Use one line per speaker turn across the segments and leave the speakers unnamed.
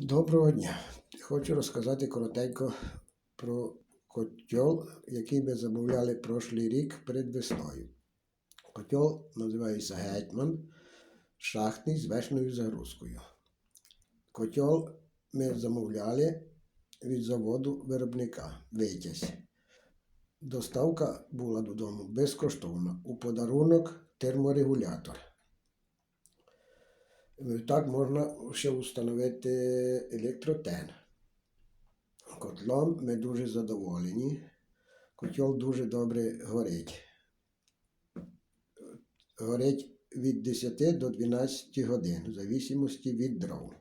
Доброго дня. Хочу розказати коротенько про котел, який ми замовляли прошлий рік перед весною. Котел називається Гетьман, шахтний з вечною загрузкою. Котел ми замовляли від заводу виробника Витязь. Доставка була додому безкоштовна. У подарунок терморегулятор. Так можна ще встановити електротен. Котлом ми дуже задоволені. Котел дуже добре горить. Горить від 10 до 12 годин, в зависимості від дров.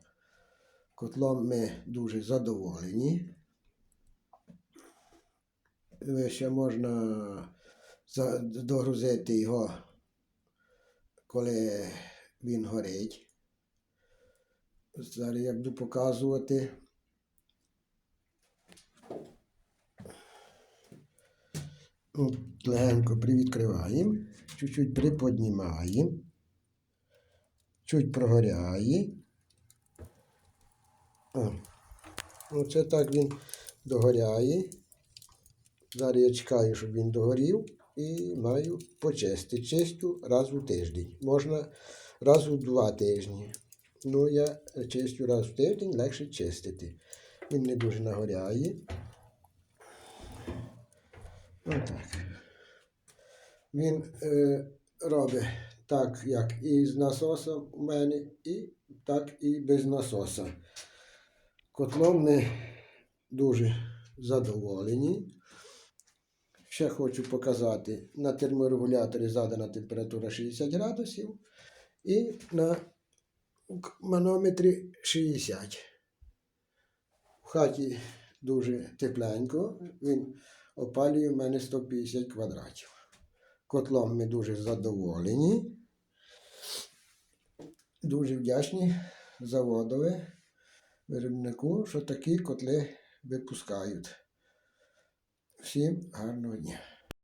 Котлом ми дуже задоволені. Е, Ще можна догрузити його, коли він горить. Зараз я буду показувати. Легенько привідкриваємо, чуть-чуть приподнімаємо, чуть прогоряє. Оце так він догоряє. Зараз я чекаю, щоб він догорів і маю почистити. Чистю раз у тиждень. Можна раз у два тижні. Ну, я чистю раз в тиждень, легше чистити. Він не дуже нагоряє. Отак. Він е, робить так, як і з насосом у мене, і так і без насоса. Котлом ми дуже задоволені. Ще хочу показати, на терморегуляторі задана температура 60 градусів і на к- манометрі 60. В хаті дуже тепленько, він опалює в мене 150 квадратів. Котлом ми дуже задоволені. Дуже вдячні заводові виробнику, що такі котли випускають. Всім гарного дня!